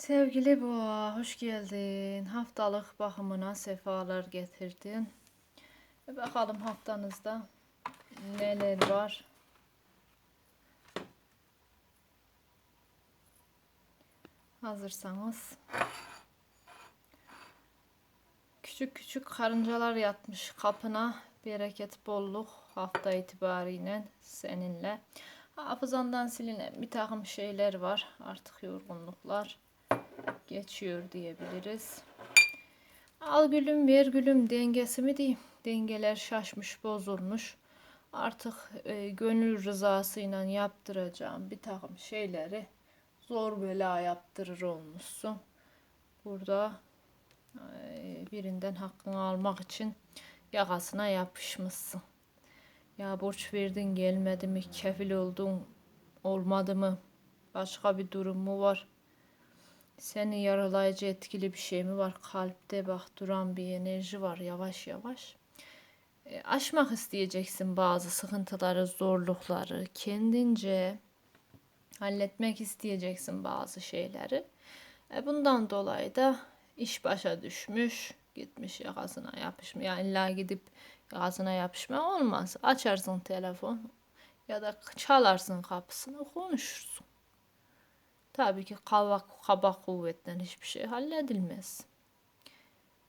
Sevgili Boğa, hoş geldin. Haftalık bakımına sefalar getirdin. E bakalım haftanızda neler var. Hazırsanız. Küçük küçük karıncalar yatmış kapına. Bereket, bolluk hafta itibariyle seninle. Hafızandan silinen bir takım şeyler var. Artık yorgunluklar geçiyor diyebiliriz. Al gülüm ver gülüm dengesi mi diyeyim? Dengeler şaşmış bozulmuş. Artık e, gönül rızasıyla yaptıracağım bir takım şeyleri zor bela yaptırır olmuşsun. Burada e, birinden hakkını almak için yakasına yapışmışsın. Ya borç verdin gelmedi mi? Kefil oldun olmadı mı? Başka bir durum mu var? Seni yaralayıcı etkili bir şey mi var? Kalpte bak duran bir enerji var yavaş yavaş. E, aşmak isteyeceksin bazı sıkıntıları, zorlukları. Kendince halletmek isteyeceksin bazı şeyleri. E, bundan dolayı da iş başa düşmüş, gitmiş yakasına yapışmış. Yani illa gidip yakasına yapışma olmaz. Açarsın telefon ya da çalarsın kapısını konuşursun. Tabii ki kaba, kaba kuvvetten hiçbir şey halledilmez.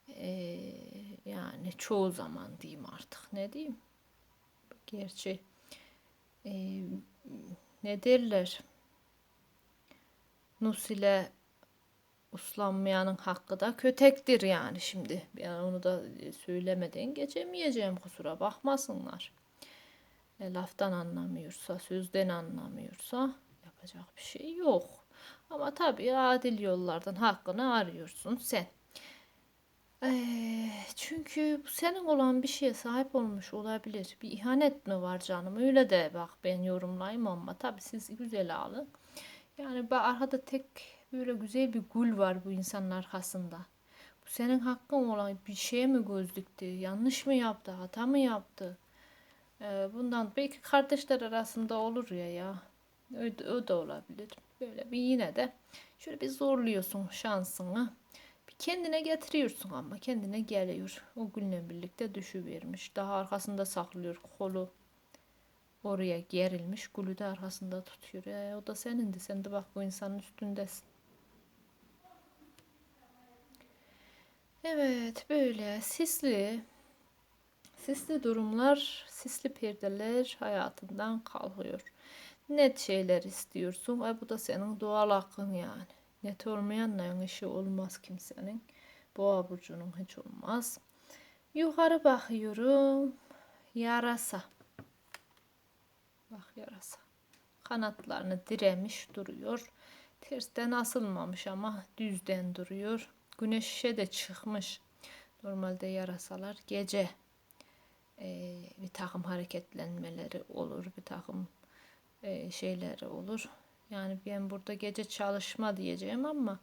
Ee, yani çoğu zaman diyeyim artık ne diyeyim. Gerçi e, ne derler? Nus ile uslanmayanın hakkı da kötektir yani şimdi. Yani onu da söylemeden geçemeyeceğim kusura bakmasınlar. E, laftan anlamıyorsa, sözden anlamıyorsa yapacak bir şey yok. Ama tabii adil yollardan hakkını arıyorsun sen. Ee, çünkü bu senin olan bir şeye sahip olmuş olabilir. Bir ihanet mi var canım? Öyle de bak ben yorumlayayım ama tabii siz güzel alın. Yani arkada tek böyle güzel bir gül var bu insanın arkasında. Bu senin hakkın olan bir şey mi gözlüktü? Yanlış mı yaptı? Hata mı yaptı? Ee, bundan belki kardeşler arasında olur ya ya. O, da olabilir. Böyle bir yine de şöyle bir zorluyorsun şansını. Bir kendine getiriyorsun ama kendine geliyor. O günle birlikte düşüvermiş. Daha arkasında saklıyor kolu. Oraya gerilmiş. Gülü de arkasında tutuyor. E, o da senindi. Sen de bak bu insanın üstündesin. Evet böyle sisli sisli durumlar, sisli perdeler hayatından kalkıyor net şeyler istiyorsun. E bu da senin doğal hakkın yani. Net olmayanla işi olmaz kimsenin. Boğa burcunun hiç olmaz. Yukarı bakıyorum. Yarasa. Bak yarasa. Kanatlarını diremiş duruyor. Tersten asılmamış ama düzden duruyor. Güneşe de çıkmış. Normalde yarasalar gece e, bir takım hareketlenmeleri olur. Bir takım e, şeyleri olur. Yani ben burada gece çalışma diyeceğim ama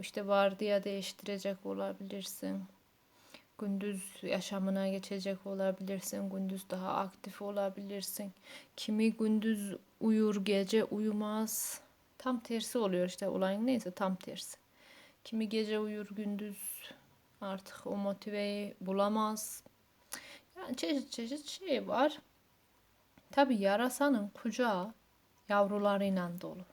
işte vardiya değiştirecek olabilirsin. Gündüz yaşamına geçecek olabilirsin. Gündüz daha aktif olabilirsin. Kimi gündüz uyur, gece uyumaz. Tam tersi oluyor işte olayın neyse tam tersi. Kimi gece uyur, gündüz artık o motiveyi bulamaz. Yani çeşit çeşit şey var. Tabi yarasanın kucağı yavrularıyla dolu.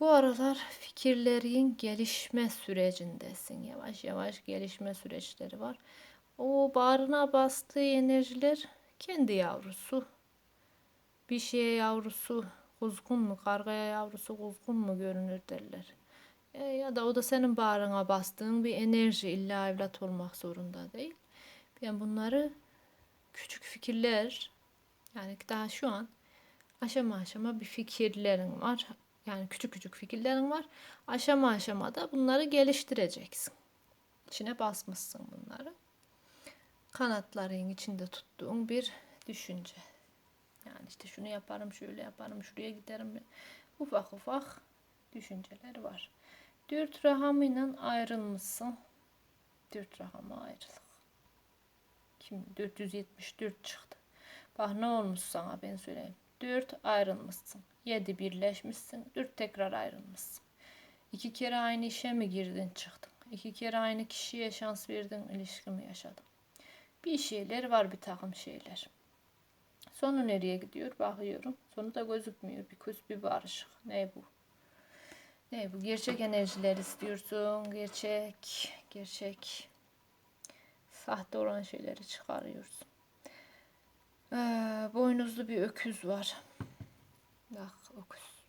Bu aralar fikirlerin gelişme sürecindesin. Yavaş yavaş gelişme süreçleri var. O bağrına bastığı enerjiler kendi yavrusu. Bir şeye yavrusu kuzgun mu, kargaya yavrusu kuzgun mu görünür derler. E, ya da o da senin bağrına bastığın bir enerji illa evlat olmak zorunda değil. Ben bunları küçük fikirler yani daha şu an aşama aşama bir fikirlerin var. Yani küçük küçük fikirlerin var. Aşama aşama da bunları geliştireceksin. İçine basmışsın bunları. Kanatların içinde tuttuğun bir düşünce. Yani işte şunu yaparım, şöyle yaparım, şuraya giderim. Ufak ufak düşünceler var. Dört rahamıyla ayrılmışsın. Dört rahama ayrılık. Kim 474 çıktı. Bak ne olmuş sana ben söyleyeyim. 4 ayrılmışsın. 7 birleşmişsin. 4 tekrar ayrılmışsın. İki kere aynı işe mi girdin çıktın? İki kere aynı kişiye şans verdin ilişki mi yaşadın? Bir şeyler var bir takım şeyler. Sonu nereye gidiyor bakıyorum. Sonu da gözükmüyor. Bir küs bir barışık. Ne bu? Ne bu? Gerçek enerjiler istiyorsun. Gerçek, gerçek. Sahte olan şeyleri çıkarıyorsun. Ee, boynuzlu bir öküz var. Bak öküz.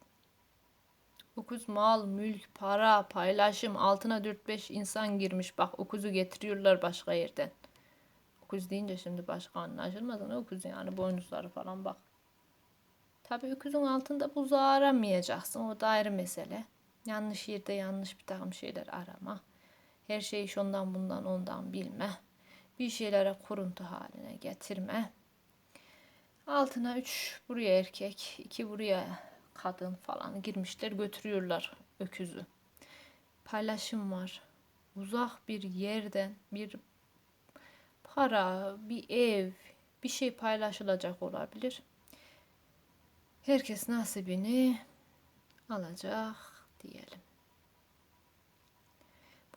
Öküz mal, mülk, para, paylaşım altına 4-5 insan girmiş. Bak öküzü getiriyorlar başka yerden. Öküz deyince şimdi başka anlaşılmasın. Öküz yani boynuzları falan bak. Tabi öküzün altında buzağı aramayacaksın. O da ayrı mesele. Yanlış yerde yanlış bir takım şeyler arama. Her şeyi şundan bundan ondan bilme. Bir şeylere kuruntu haline getirme. Altına üç buraya erkek, iki buraya kadın falan girmişler götürüyorlar öküzü. Paylaşım var. Uzak bir yerden bir para, bir ev, bir şey paylaşılacak olabilir. Herkes nasibini alacak diyelim.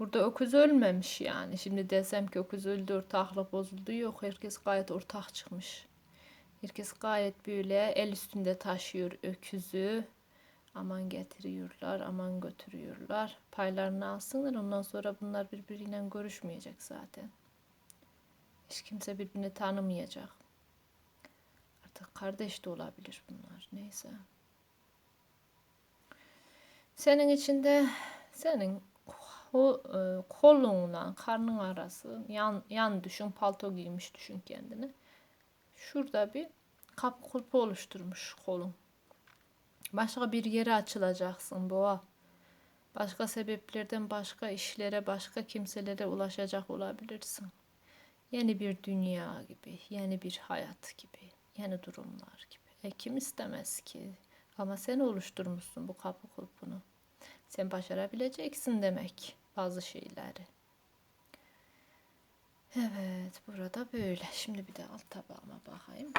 Burada öküz ölmemiş yani. Şimdi desem ki öküz öldü, ortaklık bozuldu. Yok, herkes gayet ortak çıkmış. Herkes gayet böyle el üstünde taşıyor öküzü. Aman getiriyorlar, aman götürüyorlar. Paylarını alsınlar. Ondan sonra bunlar birbiriyle görüşmeyecek zaten. Hiç kimse birbirini tanımayacak. Artık kardeş de olabilir bunlar. Neyse. Senin içinde senin o e, kolunla karnın arası yan, yan düşün palto giymiş düşün kendini. Şurada bir kapı kulpu oluşturmuş kolun. Başka bir yere açılacaksın boğa. Başka sebeplerden başka işlere, başka kimselere ulaşacak olabilirsin. Yeni bir dünya gibi, yeni bir hayat gibi, yeni durumlar gibi. E kim istemez ki? Ama sen oluşturmuşsun bu kapı kulpunu. Sen başarabileceksin demek bazı şeyleri. Evet, burada böyle. Şimdi bir de alt tabağıma bakayım.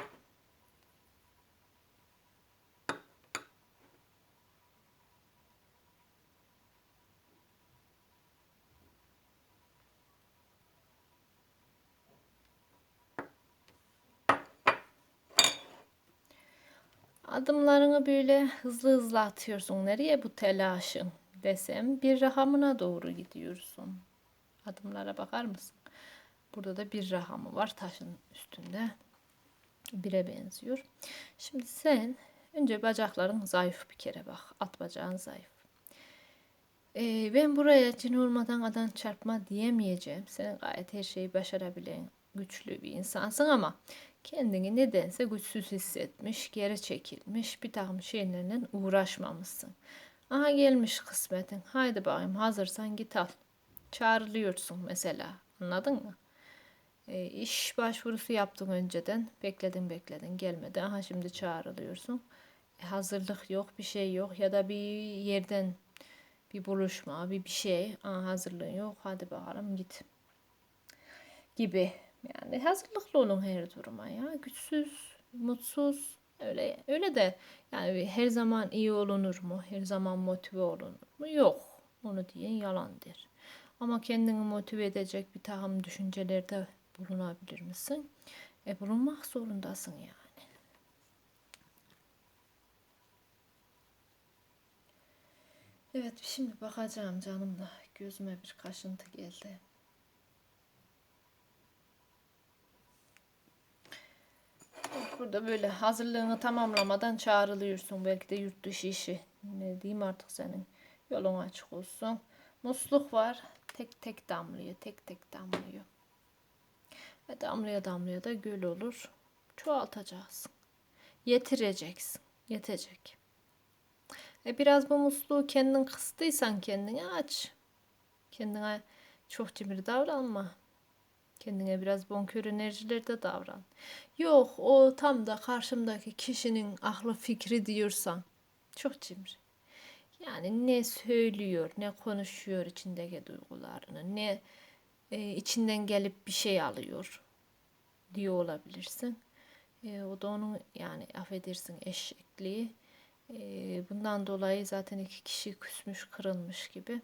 Adımlarını böyle hızlı hızlı atıyorsun. Nereye bu telaşın desem bir rahamına doğru gidiyorsun. Adımlara bakar mısın? Burada da bir rahamı var taşın üstünde. Bire benziyor. Şimdi sen önce bacakların zayıf bir kere bak. At bacağın zayıf. Ee, ben buraya cin olmadan adam çarpma diyemeyeceğim. Sen gayet her şeyi başarabilen güçlü bir insansın ama kendini nedense güçsüz hissetmiş, geri çekilmiş bir takım şeylerle uğraşmamışsın. Aha gelmiş kısmetin. Haydi bakayım hazırsan git al. Çağrılıyorsun mesela. Anladın mı? E, iş başvurusu yaptın önceden. Bekledin bekledin gelmedi. Aha şimdi çağrılıyorsun. E, hazırlık yok bir şey yok ya da bir yerden bir buluşma bir bir şey. Aha, hazırlığın yok hadi bakalım git. Gibi. Yani hazırlıklı olun her duruma ya. Güçsüz, mutsuz öyle öyle de yani her zaman iyi olunur mu? Her zaman motive olunur mu? Yok. Onu diyen yalandır. Ama kendini motive edecek bir takım düşüncelerde bulunabilir misin? E bulunmak zorundasın yani. Evet şimdi bakacağım canım da gözüme bir kaşıntı geldi. Burada böyle hazırlığını tamamlamadan çağrılıyorsun. Belki de yurt dışı işi. Ne diyeyim artık senin. Yolun açık olsun. Musluk var. Tek tek damlıyor. Tek tek damlıyor. Ve damlaya damlaya da göl olur. Çoğaltacaksın. Yetireceksin. Yetecek. E biraz bu musluğu kendin kıstıysan kendine aç. Kendine çok cimri davranma. Kendine biraz bonkör enerjilerde davran. Yok o tam da karşımdaki kişinin aklı fikri diyorsan çok cimri. Yani ne söylüyor, ne konuşuyor içindeki duygularını, ne e, içinden gelip bir şey alıyor diyor olabilirsin. E, o da onun yani affedersin eşekliği. Ee, bundan dolayı zaten iki kişi küsmüş, kırılmış gibi.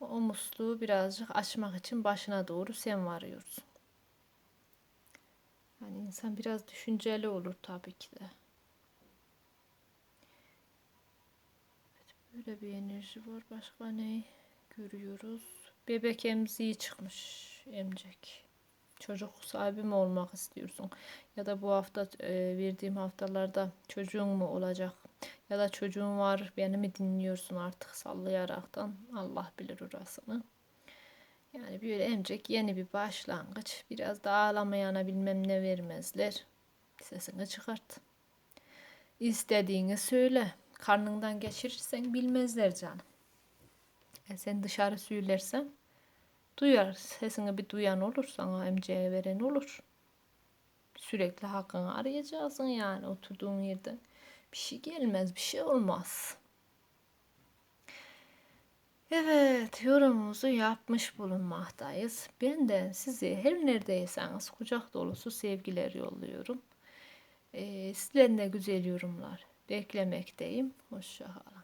O musluğu birazcık açmak için başına doğru sen varıyorsun. Yani insan biraz düşünceli olur tabii ki de. Evet, böyle bir enerji var. Başka ne görüyoruz? Bebek emziği çıkmış. Emcek. Çocuk sahibi mi olmak istiyorsun? Ya da bu hafta e, verdiğim haftalarda çocuğun mu olacak? Ya da çocuğun var beni mi dinliyorsun artık sallayaraktan Allah bilir orasını. Yani böyle emcek yeni bir başlangıç. Biraz da ağlamayana bilmem ne vermezler. Sesini çıkart. İstediğini söyle. Karnından geçirirsen bilmezler canım. E sen dışarı söylersen duyar. Sesini bir duyan olur sana emceğe veren olur. Sürekli hakkını arayacaksın yani oturduğun yerde. Bir şey gelmez, bir şey olmaz. Evet, yorumumuzu yapmış bulunmaktayız. Ben de size her neredeyseniz kucak dolusu sevgiler yolluyorum. Ee, sizden de güzel yorumlar beklemekteyim. Hoşçakalın.